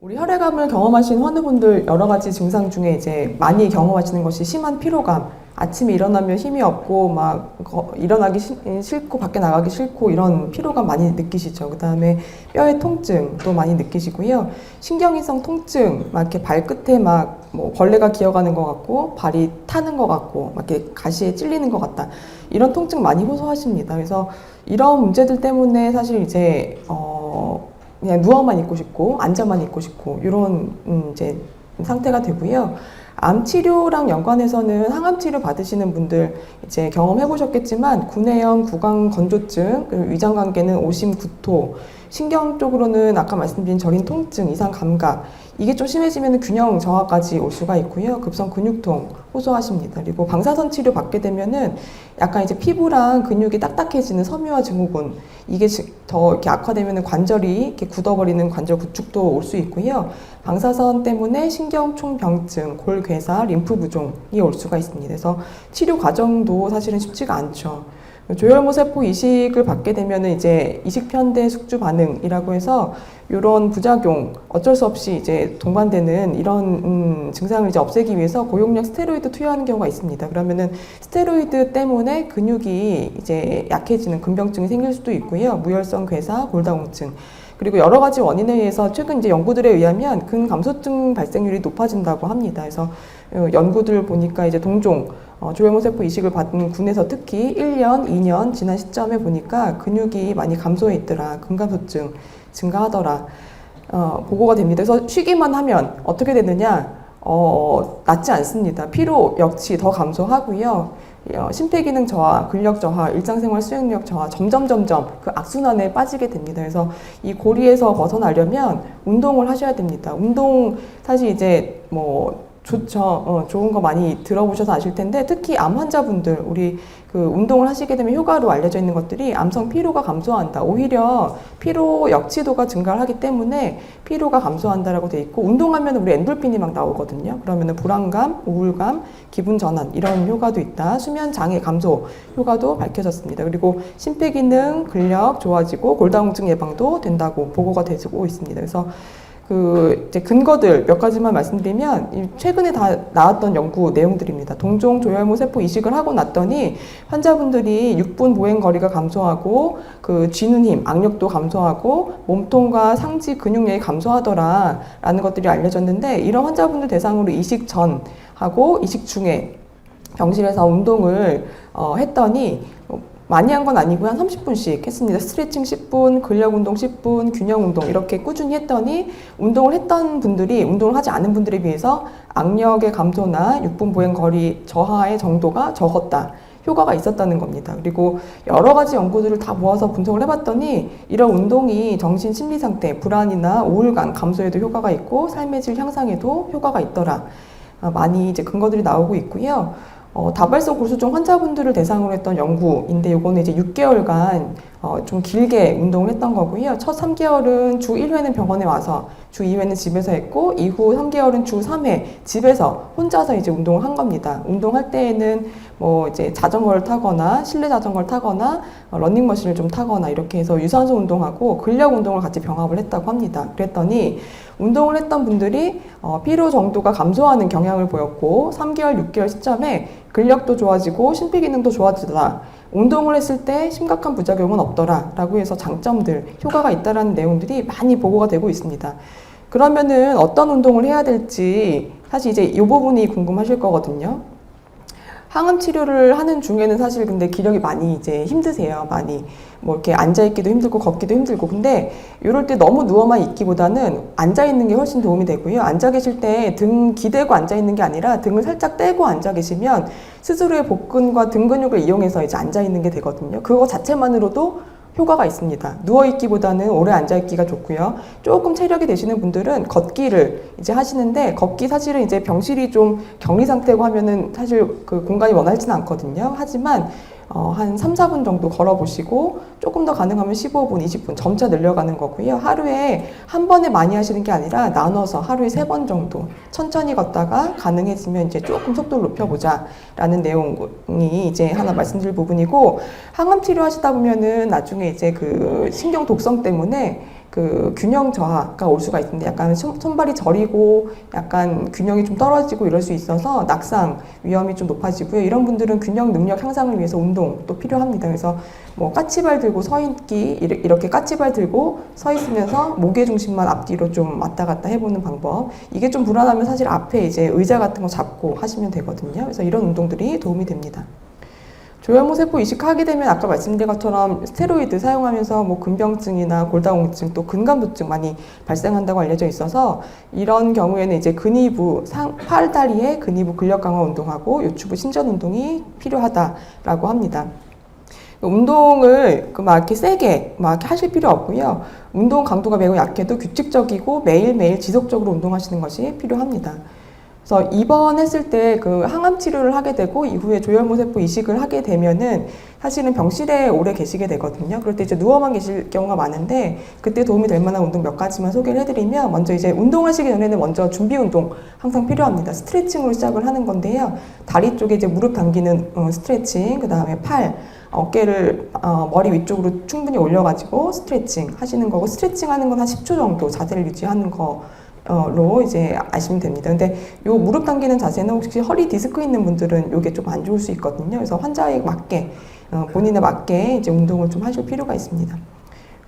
우리 혈액암을 경험하신 환우분들 여러 가지 증상 중에 이제 많이 경험하시는 것이 심한 피로감, 아침에 일어나면 힘이 없고 막 거- 일어나기 시- 싫고 밖에 나가기 싫고 이런 피로감 많이 느끼시죠. 그다음에 뼈의 통증도 많이 느끼시고요. 신경이성 통증, 막 이렇게 발끝에 막 뭐 벌레가 기어가는 것 같고 발이 타는 것 같고 막 이렇게 가시에 찔리는 것 같다. 이런 통증 많이 호소하십니다. 그래서 이런 문제들 때문에 사실 이제 어 그냥 누워만 있고 싶고 앉아만 있고 싶고 이런 음 이제 상태가 되고요. 암 치료랑 연관해서는 항암 치료 받으시는 분들 이제 경험해 보셨겠지만 구내염, 구강 건조증, 위장 관계는 오심, 구토, 신경 쪽으로는 아까 말씀드린 저린 통증, 이상 감각 이게 좀 심해지면 균형 저하까지 올 수가 있고요. 급성 근육통 호소하십니다. 그리고 방사선 치료 받게 되면은 약간 이제 피부랑 근육이 딱딱해지는 섬유화 증후군 이게 지- 더 이렇게 악화되면 관절이 이렇게 굳어버리는 관절 구축도 올 수 있고요. 방사선 때문에 신경총병증, 골괴사, 림프 부종이 올 수가 있습니다. 그래서 치료 과정도 사실은 쉽지가 않죠. 조혈모 세포 이식을 받게 되면은 이제 이식 편대 숙주 반응이라고 해서 이런 부작용 어쩔 수 없이 이제 동반되는 이런 음, 증상을 이제 없애기 위해서 고용량 스테로이드 투여하는 경우가 있습니다. 그러면은 스테로이드 때문에 근육이 이제 약해지는 근병증이 생길 수도 있고요. 무혈성 괴사, 골다공증. 그리고 여러 가지 원인에 의해서 최근 이제 연구들에 의하면 근감소증 발생률이 높아진다고 합니다. 그래서 어, 연구들 보니까 이제 동종 어, 조혈모 세포 이식을 받은 군에서 특히 1년, 2년 지난 시점에 보니까 근육이 많이 감소해 있더라. 근감소증 증가하더라. 어, 보고가 됩니다. 그래서 쉬기만 하면 어떻게 되느냐? 어, 낫지 않습니다. 피로 역시 더 감소하고요. 어, 심폐기능 저하, 근력 저하, 일상생활 수행력 저하, 점점 점점 그 악순환에 빠지게 됩니다. 그래서 이 고리에서 벗어나려면 운동을 하셔야 됩니다. 운동 사실 이제 뭐 좋죠. 어, 좋은 거 많이 들어보셔서 아실 텐데 특히 암 환자분들 우리 그 운동을 하시게 되면 효과로 알려져 있는 것들이 암성 피로가 감소한다. 오히려 피로 역치도가 증가를 하기 때문에 피로가 감소한다라고 돼 있고 운동하면 우리 엔돌핀이 막 나오거든요. 그러면은 불안감, 우울감, 기분 전환 이런 효과도 있다. 수면 장애 감소 효과도 밝혀졌습니다. 그리고 심폐 기능, 근력 좋아지고 골다공증 예방도 된다고 보고가 되고 있습니다. 그래서 그 이제 근거들 몇 가지만 말씀드리면 이 최근에 다 나왔던 연구 내용들입니다. 동종 조혈모 세포 이식을 하고 났더니 환자분들이 6분 보행 거리가 감소하고 그 쥐는 힘, 악력도 감소하고 몸통과 상지 근육량이 감소하더라라는 것들이 알려졌는데 이런 환자분들 대상으로 이식 전 하고 이식 중에 병실에서 운동을 어, 했더니 어, 많이 한 건 아니고 한 30분씩 했습니다. 스트레칭 10분, 근력 운동 10분, 균형 운동 이렇게 꾸준히 했더니 운동을 했던 분들이 운동을 하지 않은 분들에 비해서 악력의 감소나 6분 보행 거리 저하의 정도가 적었다. 효과가 있었다는 겁니다. 그리고 여러 가지 연구들을 다 모아서 분석을 해봤더니 이런 운동이 정신 심리 상태, 불안이나 우울감 감소에도 효과가 있고 삶의 질 향상에도 효과가 있더라. 아, 많이 이제 근거들이 나오고 있고요. 어, 다발성 골수종 환자분들을 대상으로 했던 연구인데 요거는 이제 6개월간 어, 좀 길게 운동을 했던 거고요. 첫 3개월은 주 1회는 병원에 와서 주 2회는 집에서 했고 이후 3개월은 주 3회 집에서 혼자서 이제 운동을 한 겁니다. 운동할 때에는 뭐 이제 자전거를 타거나 실내 자전거를 타거나 어, 러닝머신을 좀 타거나 이렇게 해서 유산소 운동하고 근력 운동을 같이 병합을 했다고 합니다. 그랬더니 운동을 했던 분들이 어, 피로 정도가 감소하는 경향을 보였고 3개월, 6개월 시점에 근력도 좋아지고 심폐기능도 좋아지더라. 운동을 했을 때 심각한 부작용은 없더라라고 해서 장점들, 효과가 있다라는 내용들이 많이 보고가 되고 있습니다. 그러면은 어떤 운동을 해야 될지 사실 이제 이 부분이 궁금하실 거거든요. 항암 치료를 하는 중에는 사실 근데 기력이 많이 이제 힘드세요. 많이 뭐 이렇게 앉아 있기도 힘들고 걷기도 힘들고 근데 이럴 때 너무 누워만 있기보다는 앉아 있는 게 훨씬 도움이 되고요. 앉아 계실 때 등 기대고 앉아 있는 게 아니라 등을 살짝 떼고 앉아 계시면 스스로의 복근과 등 근육을 이용해서 이제 앉아 있는 게 되거든요. 그거 자체만으로도 효과가 있습니다. 누워 있기보다는 오래 앉아 있기가 좋고요. 조금 체력이 되시는 분들은 걷기를 이제 하시는데 걷기 사실은 이제 병실이 좀 격리 상태고 하면은 사실 그 공간이 원활치는 않거든요. 하지만 어, 한 3, 4분 정도 걸어보시고 조금 더 가능하면 15분, 20분 점차 늘려가는 거고요. 하루에 한 번에 많이 하시는 게 아니라 나눠서 하루에 세 번 정도 천천히 걷다가 가능해지면 이제 조금 속도를 높여보자 라는 내용이 이제 하나 말씀드릴 부분이고 항암 치료 하시다 보면은 나중에 이제 그 신경 독성 때문에 그 균형 저하가 올 수가 있는데 약간 손- 손발이 저리고 약간 균형이 좀 떨어지고 이럴 수 있어서 낙상 위험이 좀 높아지고요. 이런 분들은 균형 능력 향상을 위해서 운동도 필요합니다. 그래서 뭐 까치발 들고 서 있기 이렇게 까치발 들고 서 있으면서 목의 중심만 앞뒤로 좀 왔다 갔다 해보는 방법. 이게 좀 불안하면 사실 앞에 이제 의자 같은 거 잡고 하시면 되거든요. 그래서 이런 운동들이 도움이 됩니다. 조혈모 세포 이식하게 되면 아까 말씀드린 것처럼 스테로이드 사용하면서 뭐 근병증이나 골다공증 또 근감도증 많이 발생한다고 알려져 있어서 이런 경우에는 이제 근위부 상 팔다리의 근위부 근력 강화 운동하고 요추부 신전 운동이 필요하다라고 합니다. 운동을 그막 이렇게 세게 막 하실 필요 없고요. 운동 강도가 매우 약해도 규칙적이고 매일매일 지속적으로 운동하시는 것이 필요합니다. 그래서 입원했을 때 그 항암 치료를 하게 되고 이후에 조혈모 세포 이식을 하게 되면은 사실은 병실에 오래 계시게 되거든요. 그럴 때 이제 누워만 계실 경우가 많은데 그때 도움이 될 만한 운동 몇 가지만 소개를 해드리면 먼저 이제 운동하시기 전에는 먼저 준비 운동 항상 필요합니다. 스트레칭으로 시작을 하는 건데요. 다리 쪽에 이제 무릎 당기는 어, 스트레칭, 그 다음에 팔, 어깨를 어, 머리 위쪽으로 충분히 올려가지고 스트레칭 하시는 거고 스트레칭 하는 건 한 10초 정도 자세를 유지하는 거. 로 이제 아시면 됩니다. 근데 요 무릎 당기는 자세는 혹시 허리 디스크 있는 분들은 요게 좀 안 좋을 수 있거든요. 그래서 환자에 맞게 어, 본인에 맞게 이제 운동을 좀 하실 필요가 있습니다.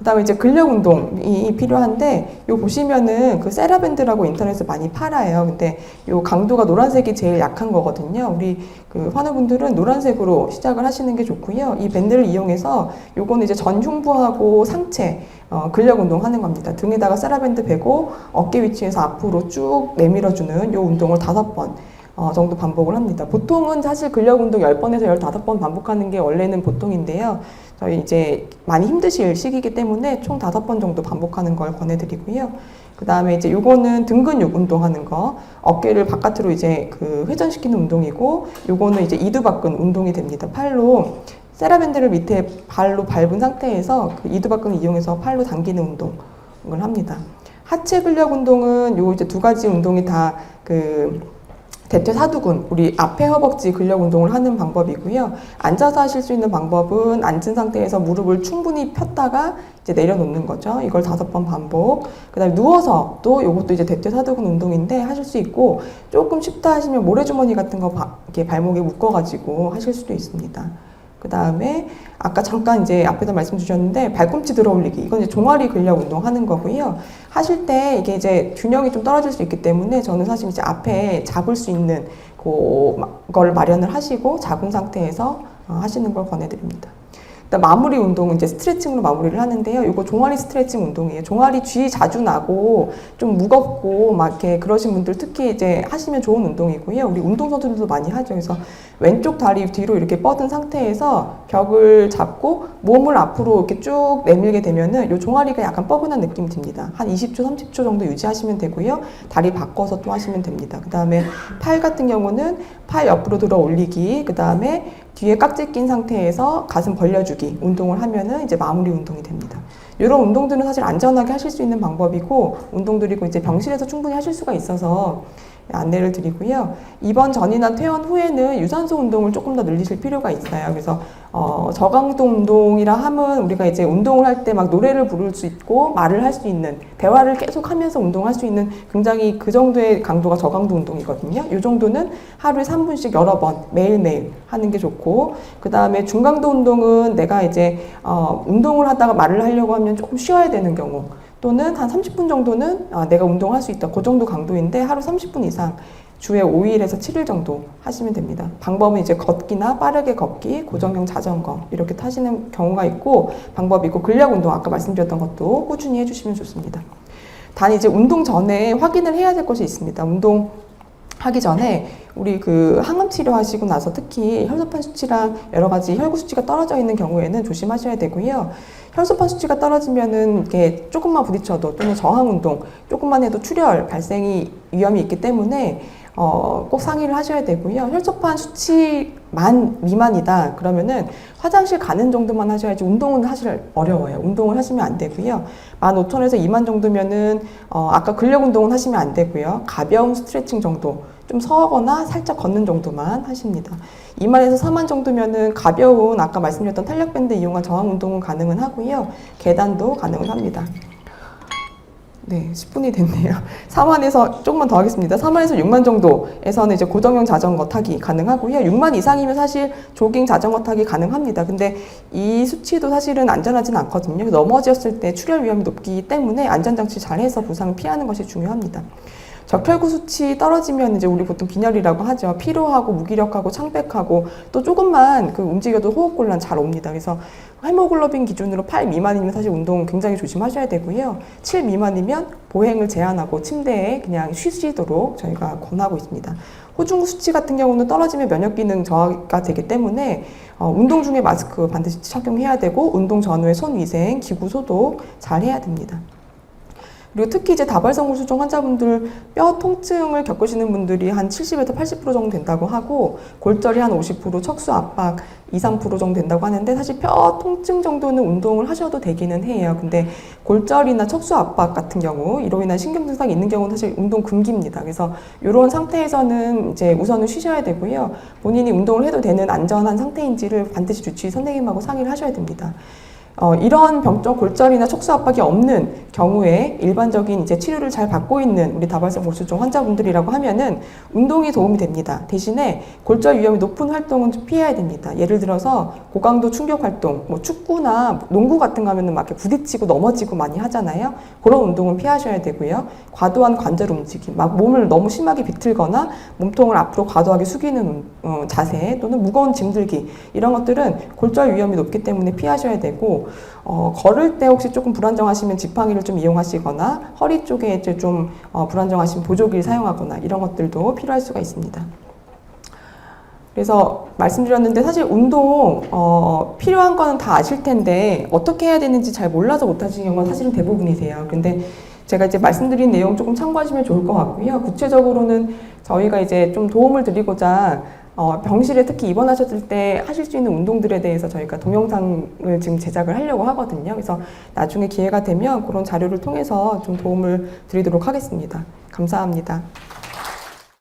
그다음에 이제 근력 운동이 필요한데 요 보시면은 그 세라밴드라고 인터넷에 많이 팔아요. 근데 요 강도가 노란색이 제일 약한 거거든요. 우리 그 환우분들은 노란색으로 시작을 하시는 게 좋고요. 이 밴드를 이용해서 요거는 이제 전 흉부하고 상체 어, 근력 운동 하는 겁니다. 등에다가 세라밴드 베고 어깨 위치에서 앞으로 쭉 내밀어주는 요 운동을 다섯 번 어, 정도 반복을 합니다. 보통은 사실 근력 운동 10번에서 15번 반복하는 게 원래는 보통인데요. 저희 이제 많이 힘드실 시기이기 때문에 총 다섯 번 정도 반복하는 걸 권해드리고요. 그 다음에 이제 요거는 등 근육 운동하는 거, 어깨를 바깥으로 이제 그 회전시키는 운동이고, 요거는 이제 이두박근 운동이 됩니다. 팔로 세라밴드를 밑에 발로 밟은 상태에서 그 이두박근을 이용해서 팔로 당기는 운동을 합니다. 하체 근력 운동은 요 이제 두 가지 운동이 다그 대퇴 사두근, 우리 앞에 허벅지 근력 운동을 하는 방법이고요. 앉아서 하실 수 있는 방법은 앉은 상태에서 무릎을 충분히 폈다가 이제 내려놓는 거죠. 이걸 다섯 번 반복. 그 다음에 누워서 또 이것도 이제 대퇴 사두근 운동인데 하실 수 있고 조금 쉽다 하시면 모래주머니 같은 거 바- 이렇게 발목에 묶어가지고 하실 수도 있습니다. 그 다음에 아까 잠깐 이제 앞에서 말씀 주셨는데 발꿈치 들어 올리기 이건 이제 종아리 근력 운동 하는 거고요 하실 때 이게 이제 균형이 좀 떨어질 수 있기 때문에 저는 사실 이제 앞에 잡을 수 있는 그걸 마련을 하시고 잡은 상태에서 어, 하시는 걸 권해드립니다. 일단 마무리 운동은 이제 스트레칭으로 마무리를 하는데요. 이거 종아리 스트레칭 운동이에요. 종아리 쥐 자주 나고 좀 무겁고 막 이렇게 그러신 분들 특히 이제 하시면 좋은 운동이고요. 우리 운동선수들도 많이 하죠. 그래서 왼쪽 다리 뒤로 이렇게 뻗은 상태에서 벽을 잡고 몸을 앞으로 이렇게 쭉 내밀게 되면은 요 종아리가 약간 뻐근한 느낌이 듭니다. 한 20초, 30초 정도 유지하시면 되고요. 다리 바꿔서 또 하시면 됩니다. 그 다음에 팔 같은 경우는 팔 옆으로 들어 올리기, 그 다음에 뒤에 깍지 낀 상태에서 가슴 벌려주기 운동을 하면은 이제 마무리 운동이 됩니다. 이런 운동들은 사실 안전하게 하실 수 있는 방법이고 운동들이고 이제 병실에서 충분히 하실 수가 있어서 안내를 드리고요. 입원 전이나 퇴원 후에는 유산소 운동을 조금 더 늘리실 필요가 있어요. 그래서 어, 저강도 운동이라 함은 우리가 이제 운동을 할 때 막 노래를 부를 수 있고 말을 할 수 있는 대화를 계속 하면서 운동할 수 있는 굉장히 그 정도의 강도가 저강도 운동이거든요. 이 정도는 하루에 3분씩 여러 번 매일매일 하는 게 좋고 그 다음에 중강도 운동은 내가 이제 어, 운동을 하다가 말을 하려고 하면 조금 쉬어야 되는 경우 또는 한 30분 정도는 아, 내가 운동할 수 있다. 그 정도 강도인데 하루 30분 이상 주에 5일에서 7일 정도 하시면 됩니다. 방법은 이제 걷기나 빠르게 걷기, 고정형 자전거 이렇게 타시는 경우가 있고 방법이 있고 근력 운동 아까 말씀드렸던 것도 꾸준히 해주시면 좋습니다. 단 이제 운동 전에 확인을 해야 될 것이 있습니다. 운동 하기 전에 우리 그 항암 치료하시고 나서 특히 혈소판 수치랑 여러 가지 혈구 수치가 떨어져 있는 경우에는 조심하셔야 되고요. 혈소판 수치가 떨어지면은 이렇게 조금만 부딪혀도 또는 저항 운동 조금만 해도 출혈 발생이 위험이 있기 때문에 어, 꼭 상의를 하셔야 되고요. 혈소판 수치만 미만이다 그러면은 화장실 가는 정도만 하셔야지 운동은 사실 어려워요. 운동을 하시면 안 되고요. 15,000에서 2만 정도면은 어, 아까 근력 운동은 하시면 안 되고요. 가벼운 스트레칭 정도 좀 서거나 살짝 걷는 정도만 하십니다. 2만에서 4만 정도면은 가벼운 아까 말씀드렸던 탄력밴드 이용한 저항 운동은 가능은 하고요. 계단도 가능은 합니다. 네, 10분이 됐네요. 4만에서 조금만 더 하겠습니다. 4만에서 6만 정도에서는 이제 고정형 자전거 타기 가능하고요. 6만 이상이면 사실 조깅 자전거 타기 가능합니다. 근데 이 수치도 사실은 안전하진 않거든요. 넘어졌을 때 출혈 위험이 높기 때문에 안전장치 잘 해서 부상 피하는 것이 중요합니다. 적혈구 수치 떨어지면 이제 우리 보통 빈혈이라고 하죠. 피로하고 무기력하고 창백하고 또 조금만 그 움직여도 호흡곤란 잘 옵니다. 그래서 헤모글로빈 기준으로 8 미만이면 사실 운동 굉장히 조심하셔야 되고요. 7 미만이면 보행을 제한하고 침대에 그냥 쉬시도록 저희가 권하고 있습니다. 호중 수치 같은 경우는 떨어지면 면역 기능 저하가 되기 때문에 어, 운동 중에 마스크 반드시 착용해야 되고 운동 전후에 손 위생, 기구 소독 잘 해야 됩니다. 그리고 특히 이제 다발성 골수증 환자분들 뼈 통증을 겪으시는 분들이 한 70에서 80% 정도 된다고 하고 골절이 한 50%, 척수 압박 2, 3% 정도 된다고 하는데 사실 뼈 통증 정도는 운동을 하셔도 되기는 해요. 근데 골절이나 척수 압박 같은 경우 이로 인한 신경 증상이 있는 경우는 사실 운동 금기입니다. 그래서 이런 상태에서는 이제 우선은 쉬셔야 되고요. 본인이 운동을 해도 되는 안전한 상태인지를 반드시 주치의 선생님하고 상의를 하셔야 됩니다. 어, 이런 병적 골절이나 척수 압박이 없는 경우에 일반적인 이제 치료를 잘 받고 있는 우리 다발성 골수증 환자분들이라고 하면은 운동이 도움이 됩니다. 대신에 골절 위험이 높은 활동은 좀 피해야 됩니다. 예를 들어서 고강도 충격 활동, 뭐 축구나 농구 같은 거 하면은 막 이렇게 부딪히고 넘어지고 많이 하잖아요. 그런 운동은 피하셔야 되고요. 과도한 관절 움직임, 막 몸을 너무 심하게 비틀거나 몸통을 앞으로 과도하게 숙이는 어, 자세 또는 무거운 짐 들기 이런 것들은 골절 위험이 높기 때문에 피하셔야 되고 어, 걸을 때 혹시 조금 불안정하시면 지팡이를 좀 이용하시거나 허리 쪽에 이제 좀 어, 불안정하시면 보조기를 사용하거나 이런 것들도 필요할 수가 있습니다. 그래서 말씀드렸는데 사실 운동 어, 필요한 거는 다 아실 텐데 어떻게 해야 되는지 잘 몰라서 못 하시는 경우가 사실은 대부분이세요. 근데 제가 이제 말씀드린 내용 조금 참고하시면 좋을 것 같고요. 구체적으로는 저희가 이제 좀 도움을 드리고자 어, 병실에 특히 입원하셨을 때 하실 수 있는 운동들에 대해서 저희가 동영상을 지금 제작을 하려고 하거든요. 그래서 나중에 기회가 되면 그런 자료를 통해서 좀 도움을 드리도록 하겠습니다. 감사합니다.